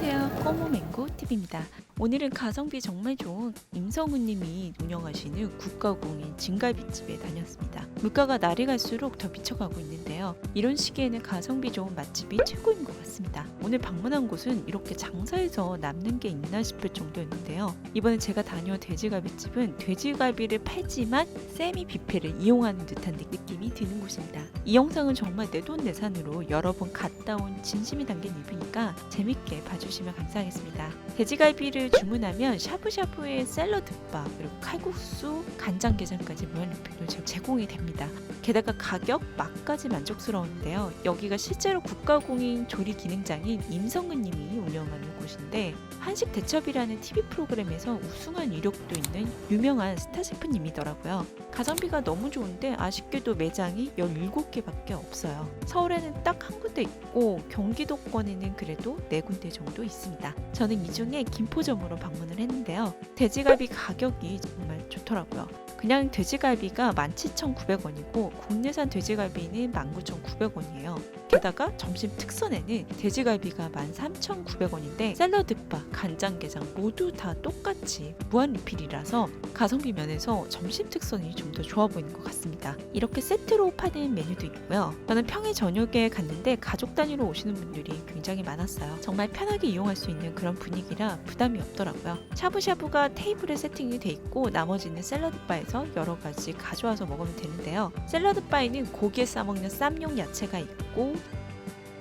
안녕하세요. 꼬모맹고 TV입니다. 오늘은 가성비 정말 좋은 임성우님이 운영하시는 국가공인 진갈비집에 다녔습니다. 물가가 날이 갈수록 더 미쳐가고 있는데요. 이런 시기에는 가성비 좋은 맛집이 최고인 것 같습니다. 오늘 방문한 곳은 이렇게 장사해서 남는 게 있나 싶을 정도였는데요. 이번에 제가 다녀온 돼지갈비집은 돼지갈비를 팔지만 세미 뷔페를 이용하는 듯한 느낌이 드는 곳입니다. 이 영상은 정말 내돈내산으로 여러 번 갔다 온 진심이 담긴 리뷰니까 재밌게 봐주시면 감사하겠습니다. 돼지갈비를 주문하면 샤브샤브의 샐러드바 그리고 칼국수, 간장게장까지 무한 리필로 제- 제공이 됩니다. 게다가 가격, 맛까지 만족스러운데요. 여기가 실제로 국가공인 조리 기능장인 임성근 님이 운영하는 곳인데 한식 대첩이라는 TV 프로그램에서 우승한 이력도 있는 유명한 스타 셰프님이더라고요. 가성비가 너무 좋은데 아쉽게도 매장이 17개밖에 없어요. 서울에는 딱 한 군데 있고 경기도권에는 그래도 네 군데 정도 있습니다. 저는 이 중에 김포점으로 방문을 했는데요. 돼지갈비 가격이 정말 좋더라고요. 그냥 돼지갈비가 17,900원이고 국내산 돼지갈비는 19,900원이에요. 게다가 점심 특선에는 돼지갈비가 13,900원인데 샐러드바, 간장게장 모두 다 똑같이 무한 리필이라서 가성비 면에서 점심 특선이 좀 더 좋아 보이는 것 같습니다. 이렇게 세트로 파는 메뉴도 있고요. 저는 평일 저녁에 갔는데 가족 단위로 오시는 분들이 굉장히 많았어요. 정말 편하게 이용할 수 있는 그런 분위기라 부담이 없더라고요. 샤브샤브가 테이블에 세팅이 돼 있고 나머지는 샐러드바에서 여러 가지 가져와서 먹으면 되는데요. 샐러드 바에는 고기에 싸먹는 쌈용 야채가 있고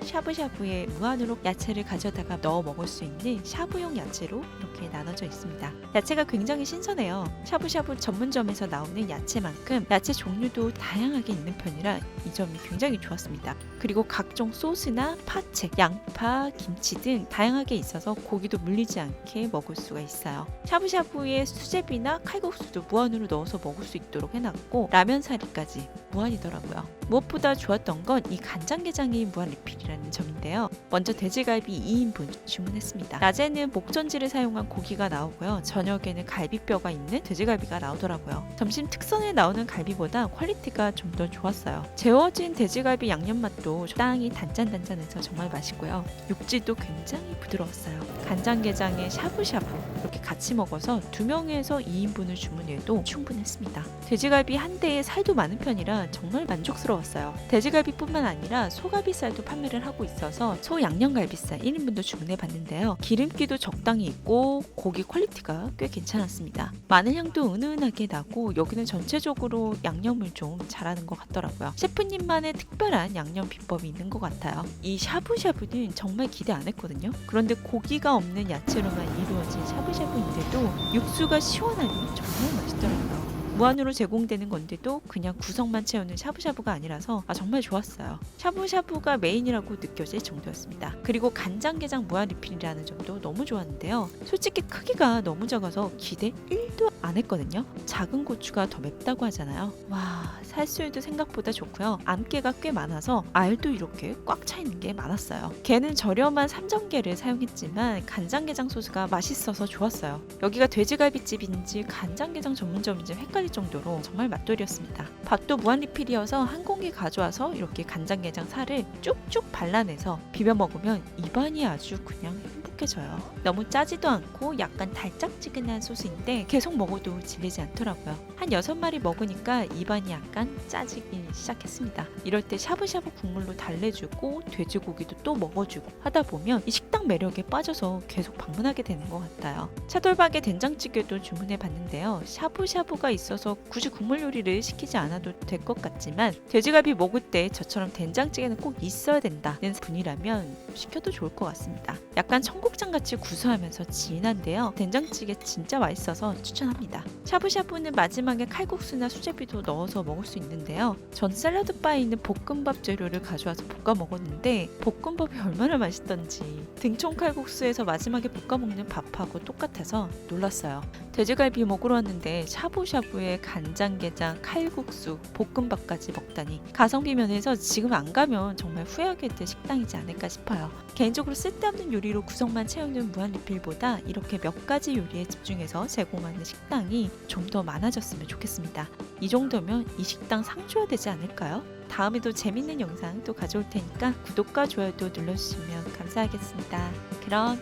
샤브샤브에 무한으로 야채를 가져다가 넣어 먹을 수 있는 샤브용 야채로 이렇게 나눠져 있습니다. 야채가 굉장히 신선해요. 샤브샤브 전문점에서 나오는 야채만큼 야채 종류도 다양하게 있는 편이라 이 점이 굉장히 좋았습니다. 그리고 각종 소스나 파채, 양파, 김치 등 다양하게 있어서 고기도 물리지 않게 먹을 수가 있어요. 샤브샤브에 수제비나 칼국수도 무한으로 넣어서 먹을 수 있도록 해놨고 라면 사리까지 무한이더라고요. 무엇보다 좋았던 건 이 간장게장이 무한 리필이라는 점인데요. 먼저 돼지갈비 2인분 주문했습니다. 낮에는 목전지를 사용한 고기가 나오고요. 저녁에는 갈비뼈가 있는 돼지갈비가 나오더라고요. 점심 특선에 나오는 갈비보다 퀄리티가 좀 더 좋았어요. 재워진 돼지갈비 양념 맛도 적당히 단짠단짠해서 정말 맛있고요. 육질도 굉장히 부드러웠어요. 간장게장에 샤브샤브 이렇게 같이 먹어서 두 명에서 2인분을 주문해도 충분했습니다. 돼지갈비 한 대에 살도 많은 편이라 정말 만족스러웠어요. 돼지갈비뿐만 아니라 소갈비살도 판매를 하고 있어서 소 양념갈비살 1인분도 주문해 봤는데요. 기름기도 적당히 있고 고기 퀄리티가 꽤 괜찮았습니다. 마늘 향도 은은하게 나고 여기는 전체적으로 양념을 좀 잘하는 것 같더라고요. 셰프님만의 특별한 양념 비법이 있는 것 같아요. 이 샤브샤브는 정말 기대 안 했거든요. 그런데 고기가 없는 야채로만 이루어진 샤브샤브인데도 육수가 시원하니 정말 맛있더라고요. 무한으로 제공되는 건데도 그냥 구성만 채우는 샤브샤브가 아니라서 아, 정말 좋았어요. 샤브샤브가 메인이라고 느껴질 정도였습니다. 그리고 간장게장 무한 리필이라는 점도 너무 좋았는데요. 솔직히 크기가 너무 작아서 기대 1도 안 했거든요. 작은 고추가 더 맵다고 하잖아요. 와 살수율도 생각보다 좋고요. 암깨가 꽤 많아서 알도 이렇게 꽉 차 있는 게 많았어요. 걔는 저렴한 삼정계를 사용했지만 간장게장 소스가 맛있어서 좋았어요. 여기가 돼지갈비집인지 간장게장 전문점인지 헷갈릴 정도로 정말 맛돌이었습니다. 밥도 무한 리필이어서 한 공기 가져와서 이렇게 간장게장 살을 쭉쭉 발라내서 비벼 먹으면 입안이 아주 그냥 행복해져요. 너무 짜지도 않고 약간 달짝지근한 소스인데 계속 먹어도 질리지 않더라고요. 한 여섯 마리 먹으니까 입안이 약간 짜지기 시작했습니다. 이럴 때 샤브샤브 국물로 달래주고 돼지고기도 또 먹어주고 하다 보면 이 식당 매력에 빠져서 계속 방문하게 되는 것 같아요. 차돌박에 된장찌개도 주문해 봤는데요. 샤브샤브가 있어서 굳이 국물 요리를 시키지 않아도 될 것 같지만 돼지갈비 먹을 때 저처럼 된장찌개는 꼭 있어야 된다는 분이라면 시켜도 좋을 것 같습니다. 약간 청국 장 같이 구수하면서 진한데요. 된장찌개 진짜 맛있어서 추천합니다. 샤브샤브는 마지막에 칼국수나 수제비도 넣어서 먹을 수 있는데요. 전 샐러드 바에 있는 볶음밥 재료를 가져와서 볶아 먹었는데 볶음밥이 얼마나 맛있던지 등촌 칼국수에서 마지막에 볶아 먹는 밥하고 똑같아서 놀랐어요. 돼지갈비 먹으러 왔는데 샤브샤브에 간장게장, 칼국수, 볶음밥까지 먹다니 가성비 면에서 지금 안 가면 정말 후회하게 될 식당이지 않을까 싶어요. 개인적으로 쓸데없는 요리로 구성 만 채우는 무한리필보다 이렇게 몇 가지 요리에 집중해서 제공하는 식당이 좀 더 많아졌으면 좋겠습니다. 이 정도면 이 식당 상 줘야 되지 않을까요? 다음에도 재밌는 영상 또 가져올 테니까 구독과 좋아요도 눌러주시면 감사하겠습니다. 그럼